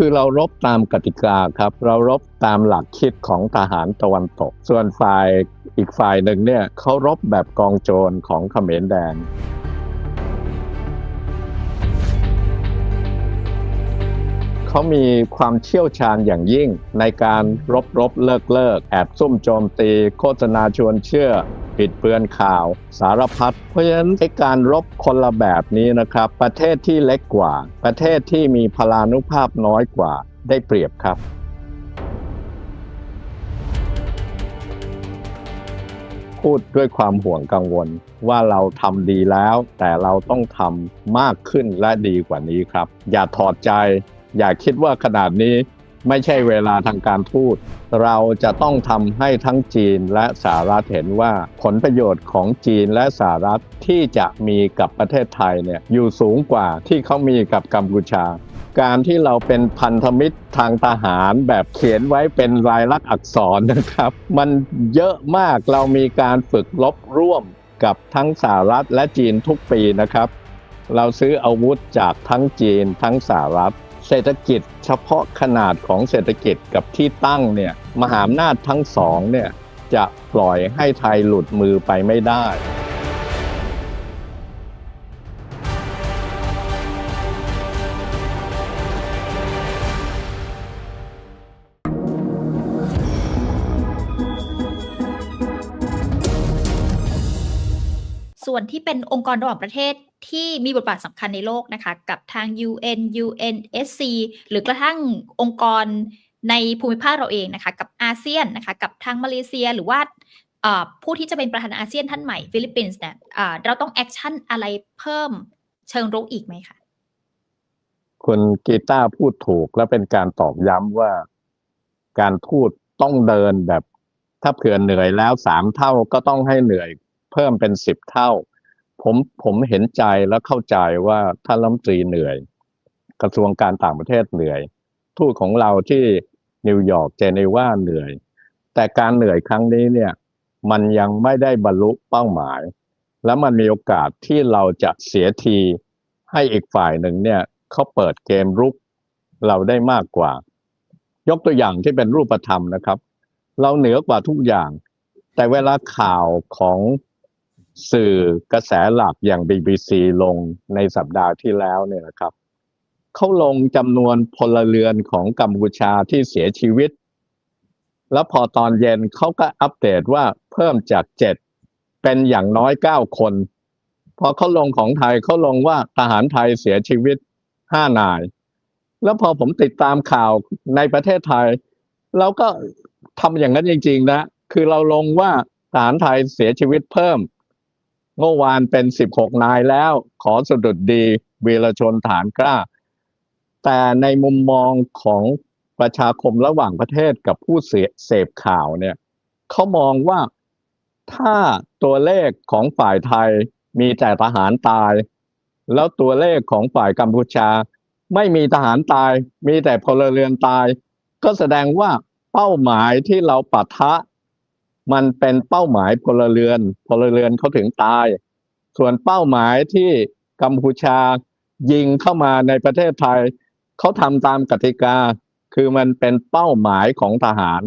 คือเรารบตามกติกาครับ เรารบตามหลักคิดของทหารตะวันตก ส่วนฝ่ายอีกฝ่ายหนึ่งเนี่ยเขารบแบบกองโจรของเขมรแดงเขามีความเชี่ยวชาญอย่างยิ่งในการรบรบเลิกเลิกแอบซุ่มโจมตี โฆษณาชวนเชื่อ ปิดเบือนข่าวสารพัดเพราะฉะนั้นไอ้การรบคนละแบบนี้นะครับ ประเทศที่เล็กกว่า ประเทศที่มีพลานุภาพน้อยกว่าได้เปรียบครับพูดด้วยความห่วงกังวลว่าเราทำดีแล้ว แต่เราต้องทำมากขึ้นและดีกว่านี้ครับ อย่าถอดใจ อย่าคิดว่าขนาดนี้ ไม่ใช่เวลาทางการทูตเราจะต้องทำให้ทั้งจีนและสหรัฐเห็นว่าผลประโยชน์ของจีนและสหรัฐที่จะมีกับประเทศไทยเนี่ยอยู่สูงกว่าที่เขามีกับกัมพูชา การที่เราเป็นพันธมิตรทางทหารแบบเขียนไว้เป็นลายลักษณ์อักษรนะครับ มันเยอะมากเรามีการฝึกลบร่วมกับทั้งสหรัฐและจีนทุกปีนะครับ เราซื้ออาวุธจากทั้งจีนทั้งสหรัฐ เศรษฐกิจเฉพาะขนาดของเศรษฐกิจกับที่ตั้งเนี่ยมหาอำนาจทั้งสองเนี่ยจะปล่อยให้ไทยหลุดมือไปไม่ได้ ที่เป็นองค์กรระหว่างประเทศที่มีบทบาทสำคัญในโลกนะคะ กับทาง UN UNSC หรือกระทั่งองค์กรในภูมิภาคเราเองนะคะ กับอาเซียนนะคะ กับทางมาเลเซียหรือว่าผู้ที่จะเป็นประธานอาเซียนท่านใหม่ฟิลิปปินส์เนี่ยเราต้องแอคชั่นอะไรเพิ่มเชิงรุกอีกไหมคะคุณกีตาพูดถูกและเป็นการตอกย้ำว่าการพูดต้องเดินแบบ ถ้าเผื่อเหนื่อยแล้วสามเท่าก็ต้องให้เหนื่อย เพิ่มเป็นสิบเท่า ผมผมเห็นใจและเข้าใจว่าท่านรัฐมนตรีเหนื่อย กระทรวงการต่างประเทศเหนื่อย ทูตของเราที่นิวยอร์กเจนีวาเหนื่อย แต่การเหนื่อยครั้งนี้เนี่ย มันยังไม่ได้บรรลุเป้าหมาย และมันมีโอกาสที่เราจะเสียทีให้อีกฝ่ายหนึ่งเนี่ยเขาเปิดเกมรุกเราได้มากกว่า ยกตัวอย่างที่เป็นรูปธรรมนะครับ เราเหนือกว่าทุกอย่าง แต่เวลาข่าวของ สื่อกระแสหลักอย่าง BBC ลงในสัปดาห์ที่แล้วเนี่ยนะครับเขาลงจำนวนพลเรือนของกัมพูชาที่เสียชีวิต แล้วพอตอนเย็นเขาก็อัปเดตว่าเพิ่มจากเจ็ดเป็นอย่างน้อยเก้าคน พอเขาลงของไทยเขาลงว่าทหารไทยเสียชีวิตห้านาย แล้วพอผมติดตามข่าวในประเทศไทย เราก็ทำอย่างนั้นจริง ๆ นะ คือเราลงว่าทหารไทยเสียชีวิตเพิ่ม เมื่อวานเป็นสิบหกนายแล้ว ขอสดุดดีวีรชนฐานกล้า แต่ในมุมมองของประชาคมระหว่างประเทศกับผู้เสพข่าวเนี่ยเขามองว่าถ้าตัวเลขของฝ่ายไทยมีแต่ทหารตาย แล้วตัวเลขของฝ่ายกัมพูชา ไม่มีทหารตาย มีแต่พลเรือนตาย ก็แสดงว่าเป้าหมายที่เราปะทะ มันเป็นเป้าหมายพลเรือนพลเรือนเขาถึงตาย ส่วนเป้าหมายที่กัมพูชายิงเข้ามาในประเทศไทยเขาทำตามกติกา คือมันเป็นเป้าหมายของทหาร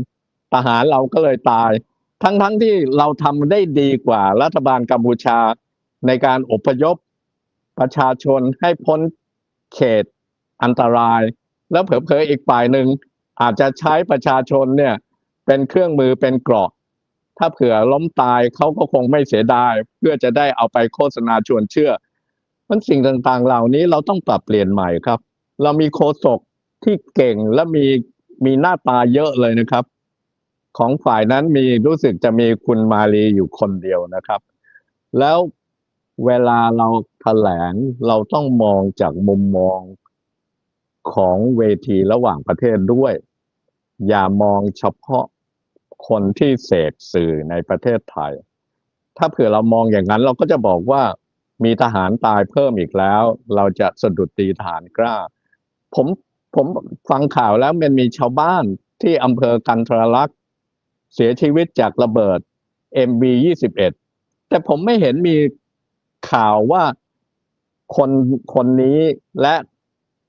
ทหารเราก็เลยตาย ทั้งๆทที่เราทำได้ดีกว่ารัฐบาลกัมพูชา ในการอพยพประชาชนให้พ้นเขตอันตราย แล้วเผลอๆอีกฝ่ายหนึ่งอาจจะใช้ประชาชนเนี่ยเป็นเครื่องมือเป็นเกราะ ถ้าเผื่อล้มตายเขาก็คงไม่เสียดาย เพื่อจะได้เอาไปโฆษณาชวนเชื่อ มันสิ่งต่างๆ เหล่านี้เราต้องปรับเปลี่ยนใหม่ครับ เรามีโฆษกที่เก่งและมีมีหน้าตาเยอะเลยนะครับ ของฝ่ายนั้นมีรู้สึกจะมีคุณมาลีอยู่คนเดียวนะครับ แล้วเวลาเราแถลงเราต้องมองจากมุมมองของเวทีระหว่างประเทศด้วย อย่ามองเฉพาะ คนที่เสพสื่อในประเทศไทย ถ้าเผื่อเรามองอย่างนั้นเราก็จะบอกว่ามีทหารตายเพิ่มอีกแล้ว เราจะสะดุดตีทหารกล้า ผมผมฟังข่าวแล้วมันมีชาวบ้านที่อำเภอกันทรลักษณ์เสียชีวิตจากระเบิด MB 21 แต่ผมไม่เห็นมีข่าวว่าคนคนนี้และ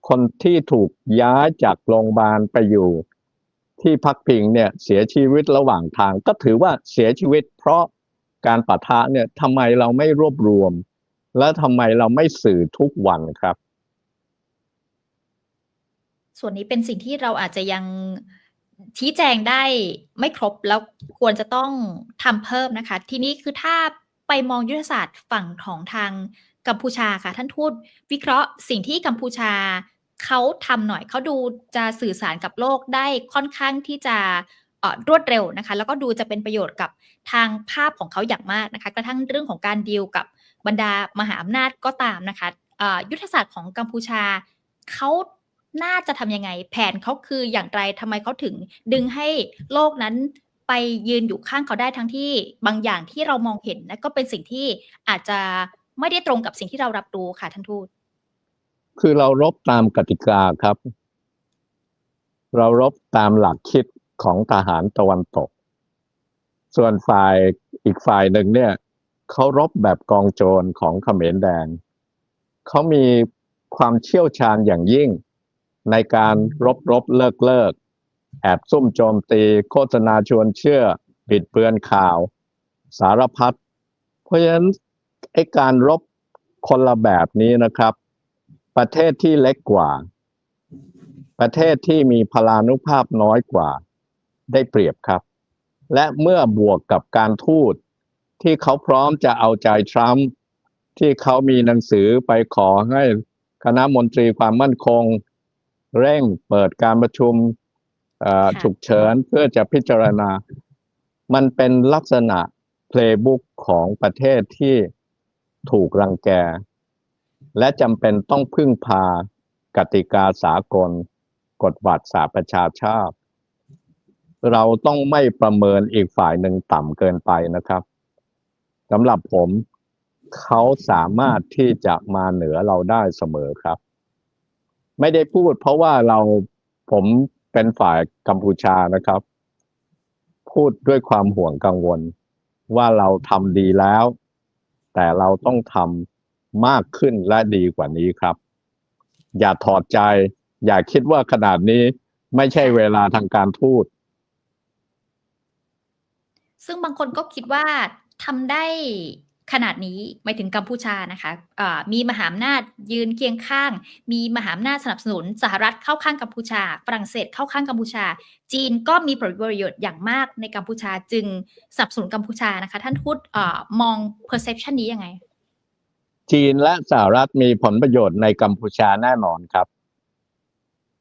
คนที่ถูกย้ายจากโรงพยาบาลไปอยู่ ที่พักพิงเนี่ยเสียชีวิตระหว่างทาง ก็ถือว่าเสียชีวิต เพราะการปะทะเนี่ยทำไมเราไม่รวบรวม และทำไมเราไม่สื่อทุกวันครับ ส่วนนี้เป็นสิ่งที่เราอาจจะยังชี้แจงได้ไม่ครบแล้วควรจะต้องทำเพิ่มนะคะ ทีนี้คือถ้าไปมองยุทธศาสตร์ฝั่งของทางกัมพูชาค่ะ ท่านทูตวิเคราะห์สิ่งที่กัมพูชา เขาทำหน่อยเขาดูจะสื่อสารกับโลกได้ค่อนข้างที่จะรวดเร็วนะคะ แล้วก็ดูจะเป็นประโยชน์กับทางภาพของเขาอย่างมากนะคะ กระทั่งเรื่องของการดีลกับบรรดามหาอำนาจก็ตามนะคะยุทธศาสตร์ของกัมพูชาเขาน่าจะทำยังไง แผนเขาคืออย่างไรทำไมเขาถึง ดึงให้โลกนั้นไปยืนอยู่ข้างเขาได้ทั้งที่บางอย่างที่เรามองเห็นนะก็เป็นสิ่งที่อาจจะไม่ได้ตรงกับสิ่งที่เรารับรู้ค่ะท่านทูต คือเรารบตามกติกาครับ เรารบตามหลักคิดของทหารตะวันตก ส่วนฝ่ายอีกฝ่ายหนึ่งเนี่ยเขารบแบบกองโจรของเขมรแดงเขามีความเชี่ยวชาญอย่างยิ่ง ในการรบรบเลิกเลิกแอบซุ่มโจมตี โฆษณาชวนเชื่อ บิดเบือนข่าว สารพัดเพราะฉะนั้นไอ้การรบคนละแบบนี้นะครับ ประเทศที่เล็กกว่า ประเทศที่มีพลานุภาพน้อยกว่า ได้เปรียบครับ และเมื่อบวกกับการทูตที่เขาพร้อมจะเอาใจทรัมป์ที่เขามีหนังสือไปขอให้คณะมนตรีความมั่นคง เร่งเปิดการประชุมเอ่อค่ะฉุกเฉินเพื่อจะพิจารณา มันเป็นลักษณะเพลย์บุ๊กของประเทศที่ถูกรังแก และจำเป็นต้องพึ่งพากติกาสากล กฎบัตรสาประชาชาติ เราต้องไม่ประเมินอีกฝ่ายหนึ่งต่ำเกินไปนะครับสำหรับผมเขาสามารถที่จะมาเหนือเราได้เสมอครับ ไม่ได้พูดเพราะว่าเราผมเป็นฝ่ายกัมพูชานะครับ พูดด้วยความห่วงกังวล ว่าเราทำดีแล้ว แต่เราต้องทำ มากขึ้นและดีกว่านี้ครับ อย่าถอดใจ อย่าคิดว่าขนาดนี้ไม่ใช่เวลาทางการทูตซึ่งบางคนก็คิดว่าทำได้ขนาดนี้หมายถึงกัมพูชานะคะอ่ามีมหาอำนาจยืนเคียงข้าง มีมหาอำนาจสนับสนุนสหรัฐเข้าข้างกัมพูชา ฝรั่งเศสเข้าข้างกัมพูชา จีนก็มีผลประโยชน์อย่างมากในกัมพูชาจึงสนับสนุนกัมพูชานะคะ ท่านทูตเอ่อมอง perception นี้ยังไง จีนและสหรัฐมีผลประโยชน์ในกัมพูชาแน่นอนครับ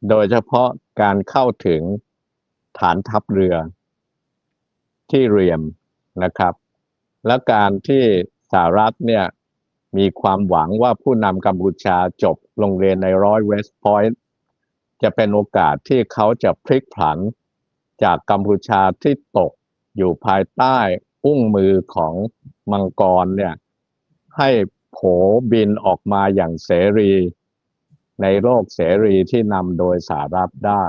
โดยเฉพาะการเข้าถึงฐานทัพเรือที่เรียมนะครับ และการที่สหรัฐเนี่ยมีความหวังว่าผู้นำกัมพูชาจบโรงเรียนในร้อยเวสต์พอยต์จะเป็นโอกาสที่เขาจะพลิกผันจากกัมพูชาที่ตกอยู่ภายใต้อุ้งมือของมังกรเนี่ยให้ โผบินออกมาอย่างเสรี ในโลกเสรีที่นำโดยสหรัฐได้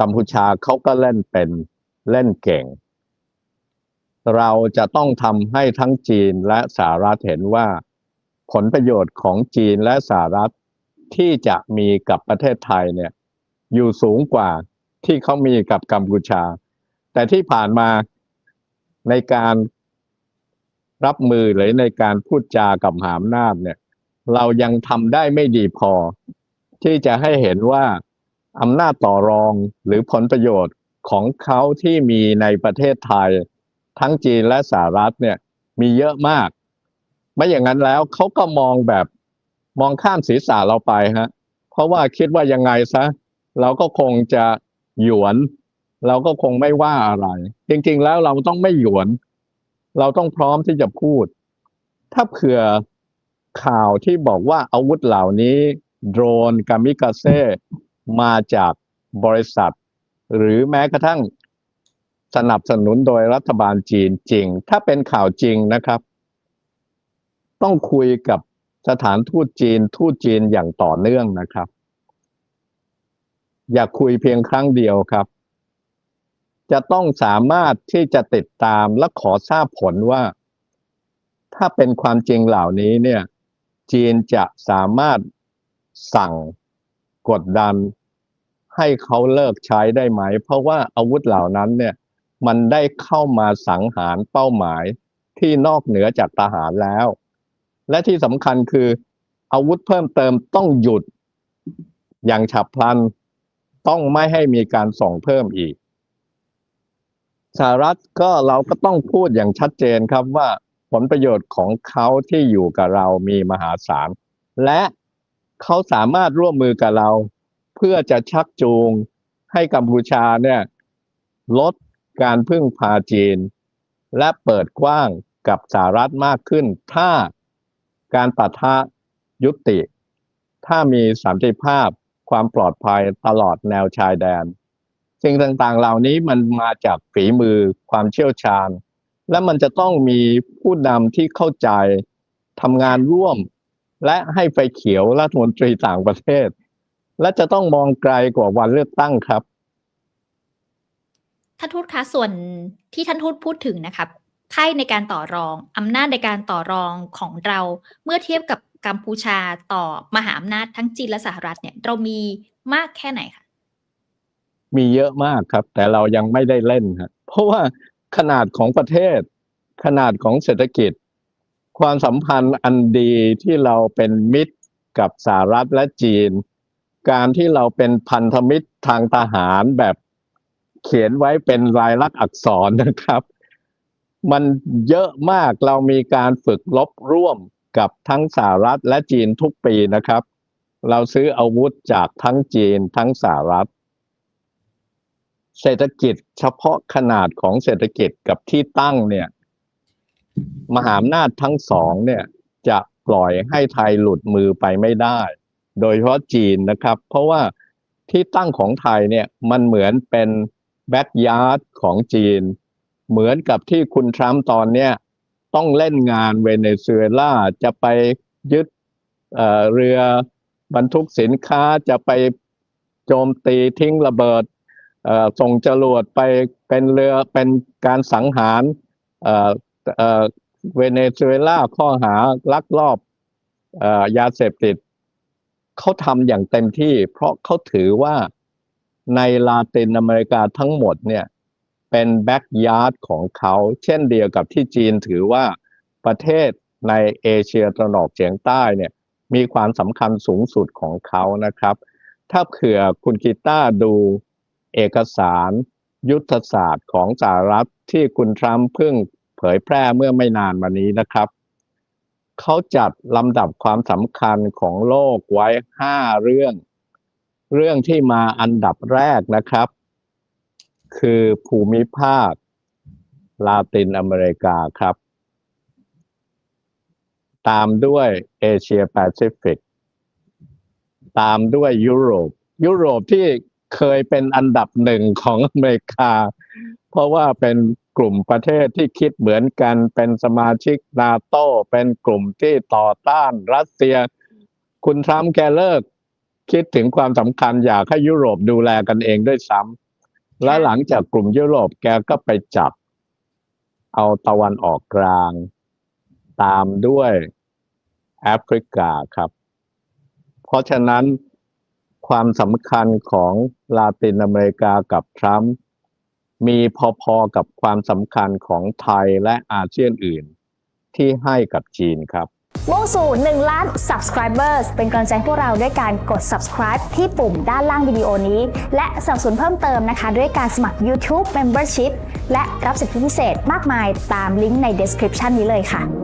กัมพูชาเขาก็เล่นเป็นเล่นเก่ง เราจะต้องทำให้ทั้งจีนและสหรัฐเห็นว่าผลประโยชน์ของจีนและสหรัฐที่จะมีกับประเทศไทยเนี่ยอยู่สูงกว่าที่เขามีกับกัมพูชา แต่ที่ผ่านมาในการ รับมือหรือในการพูดจากับหาอำนาจเนี่ย เรายังทำได้ไม่ดีพอ ที่จะให้เห็นว่าอำนาจต่อรองหรือผลประโยชน์ของเขาที่มีในประเทศไทย ทั้งจีนและสหรัฐเนี่ย มีเยอะมาก ไม่อย่างนั้นแล้วเขาก็มองแบบมองข้ามศีรษะเราไปฮะ เพราะว่าคิดว่ายังไงซะ เราก็คงจะหยวน เราก็คงไม่ว่าอะไร จริงๆแล้วเราต้องไม่หยวน เราต้องพร้อมที่จะพูด ถ้าเผื่อข่าวที่บอกว่าอาวุธเหล่านี้ โดรนกามิกาเซ่มาจากบริษัท หรือแม้กระทั่งสนับสนุนโดยรัฐบาลจีนจริง ถ้าเป็นข่าวจริงนะครับ ต้องคุยกับสถานทูตจีนทูตจีนอย่างต่อเนื่องนะครับ อย่าคุยเพียงครั้งเดียวครับ จะต้องสามารถที่จะติดตามและขอทราบผลว่า ถ้าเป็นความจริงเหล่านี้เนี่ย จีนจะสามารถสั่งกดดันให้เขาเลิกใช้ได้ไหม เพราะว่าอาวุธเหล่านั้นเนี่ยมันได้เข้ามาสังหารเป้าหมายที่นอกเหนือจากทหารแล้ว และที่สำคัญคือ อาวุธเพิ่มเติมต้องหยุดอย่างฉับพลัน ต้องไม่ให้มีการส่งเพิ่มอีก สหรัฐก็เราก็ต้องพูดอย่างชัดเจนครับว่าผลประโยชน์ของเขาที่อยู่กับเรามีมหาศาล และเขาสามารถร่วมมือกับเรา เพื่อจะชักจูงให้กัมพูชาเนี่ยลดการพึ่งพาจีน และเปิดกว้างกับสหรัฐมากขึ้น ถ้าการปะทะยุติ ถ้ามีสันติภาพความปลอดภัยตลอดแนวชายแดน สิ่งต่างๆ เหล่านี้มันมาจากฝีมือความเชี่ยวชาญ และมันจะต้องมีผู้นำที่เข้าใจทำงานร่วม และให้ไฟเขียวรัฐมนตรีต่างประเทศ และจะต้องมองไกลกว่าวันเลือกตั้งครับท่านทูตคะส่วนที่ท่านทูตพูดถึงนะครับไพ่ในการต่อรองอำนาจในการต่อรองของเราเมื่อเทียบกับกัมพูชาต่อมหาอำนาจทั้งจีนและสหรัฐเนี่ย เรามีมากแค่ไหนคะ มีเยอะมากครับ แต่เรายังไม่ได้เล่นครับเพราะว่าขนาดของประเทศ ขนาดของเศรษฐกิจ ความสัมพันธ์อันดีที่เราเป็นมิตรกับสหรัฐและจีน การที่เราเป็นพันธมิตรทางทหารแบบเขียนไว้เป็นลายลักษณ์อักษรนะครับ มันเยอะมากเรามีการฝึกลบร่วมกับทั้งสหรัฐและจีนทุกปีนะครับ เราซื้ออาวุธจากทั้งจีนทั้งสหรัฐ เศรษฐกิจเฉพาะขนาดของเศรษฐกิจกับที่ตั้งเนี่ย มหาอำนาจทั้งสองเนี่ย จะปล่อยให้ไทยหลุดมือไปไม่ได้ โดยเฉพาะจีนนะครับ เพราะว่าที่ตั้งของไทยเนี่ยมันเหมือนเป็นแบ็กยาร์ดของจีน เหมือนกับที่คุณทรัมป์ตอนเนี้ยต้องเล่นงานเวเนซุเอลาจะไปยึดเอ่อเรือบรรทุกสินค้าจะไปโจมตีทิ้งระเบิด ส่งจรวดไปเป็นเรือเป็นการสังหารเอ่อเอ่อเวเนซุเอลาข้อหาลักลอบเอ่อยาเสพติดเขาทำอย่างเต็มที่ เพราะเขาถือว่าในลาตินอเมริกาทั้งหมดเนี่ยเป็นแบ็กยาร์ดของเขา เช่นเดียวกับที่จีนถือว่าประเทศในเอเชียตะวันออกเฉียงใต้เนี่ยมีความสำคัญสูงสุดของเขานะครับ ถ้าเผื่อคุณกีต้าดู เอกสารยุทธศาสตร์ของสหรัฐที่คุณทรัมป์เพิ่งเผยแพร่เมื่อไม่นานมานี้นะครับ เขาจัดลำดับความสำคัญของโลกไว้ห้าเรื่อง เรื่องที่มาอันดับแรกนะครับ คือภูมิภาคลาตินอเมริกาครับ ตามด้วยเอเชียแปซิฟิก ตามด้วยยุโรป ยุโรปที่ เคยเป็นอันดับหนึ่งของอเมริกา เพราะว่าเป็นกลุ่มประเทศที่คิดเหมือนกันเป็นสมาชิกนาโตเป็นกลุ่มที่ต่อต้านรัสเซีย คุณทรัมป์แกเลิก คิดถึงความสำคัญอยากให้ยุโรปดูแลกันเองด้วยซ้ำและหลังจากกลุ่มยุโรปแกก็ไปจับ เอาตะวันออกกลาง ตามด้วยแอฟริกาครับ เพราะฉะนั้น ความสำคัญของลาตินอเมริกากับทรัมป์มีพอๆกับความสำคัญของไทยและอาเซียนอื่น ที่ให้กับจีนครับมุ่งสู่1ล้าน subscribers เป็นกำลังใจพวกเราด้วยการกด subscribe ที่ปุ่มด้านล่างวิดีโอนี้ และสนับสนุนเพิ่มเติมนะคะ ด้วยการสมัคร YouTube Membership และรับสิทธิพิเศษมากมายตามลิงก์ใน description นี้เลยค่ะ